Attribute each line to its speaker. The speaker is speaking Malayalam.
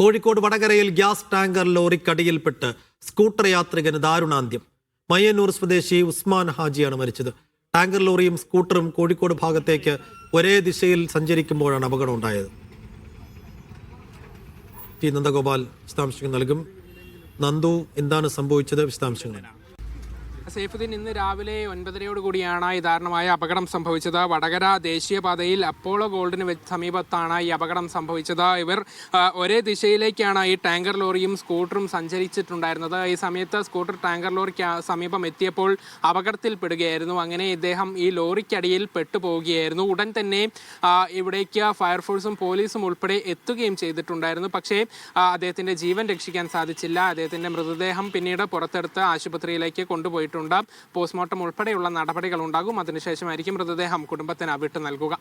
Speaker 1: കോഴിക്കോട് വടകരയിൽ ഗ്യാസ് ടാങ്കർ ലോറിക്കടിയിൽപ്പെട്ട് സ്കൂട്ടർ യാത്രികന് ദാരുണാന്ത്യം. മയ്യന്നൂർ സ്വദേശി ഉസ്മാൻ ഹാജിയാണ് മരിച്ചത്. ടാങ്കർ ലോറിയും സ്കൂട്ടറും കോഴിക്കോട് ഭാഗത്തേക്ക് ഒരേ ദിശയിൽ സഞ്ചരിക്കുമ്പോഴാണ് അപകടം ഉണ്ടായത് ടി നന്ദഗോപാൽ വിശദാംശങ്ങൾ നൽകും. നന്ദു എന്താണ് സംഭവിച്ചത്? വിശദാംശങ്ങൾ.
Speaker 2: സൈഫുദ്ദീൻ ഇന്ന് രാവിലെ ഒൻപതരയോട് കൂടിയാണ് ഈ ദാരുണമായ അപകടം സംഭവിച്ചത്. വടകര ദേശീയപാതയിൽ അപ്പോളോ ഗോൾഡിന് സമീപത്താണ് ഈ അപകടം സംഭവിച്ചത്. ഇവർ ഒരേ ദിശയിലേക്കാണ് ഈ ടാങ്കർ ലോറിയും സ്കൂട്ടറും സഞ്ചരിച്ചിട്ടുണ്ടായിരുന്നത്. ഈ സമയത്ത് സ്കൂട്ടർ ടാങ്കർ ലോറിക്ക് സമീപം എത്തിയപ്പോൾ അപകടത്തിൽപ്പെടുകയായിരുന്നു. അങ്ങനെ ഇദ്ദേഹം ഈ ലോറിക്കടിയിൽ പെട്ടുപോവുകയായിരുന്നു. ഉടൻ തന്നെ ഇവിടേക്ക് ഫയർഫോഴ്സും പോലീസും ഉൾപ്പെടെ എത്തുകയും ചെയ്തിട്ടുണ്ടായിരുന്നു. പക്ഷേ അദ്ദേഹത്തിന്റെ ജീവൻ രക്ഷിക്കാൻ സാധിച്ചില്ല. അദ്ദേഹത്തിന്റെ മൃതദേഹം പിന്നീട് പുറത്തെടുത്ത് ആശുപത്രിയിലേക്ക് കൊണ്ടുപോയിട്ടുണ്ട്. പോസ്റ്റ്മോർട്ടം ഉൾപ്പെടെയുള്ള നടപടികൾ ഉണ്ടാകും അതിനുശേഷമായിരിക്കും മൃതദേഹം കുടുംബത്തിന് വിട്ടു നൽകുക.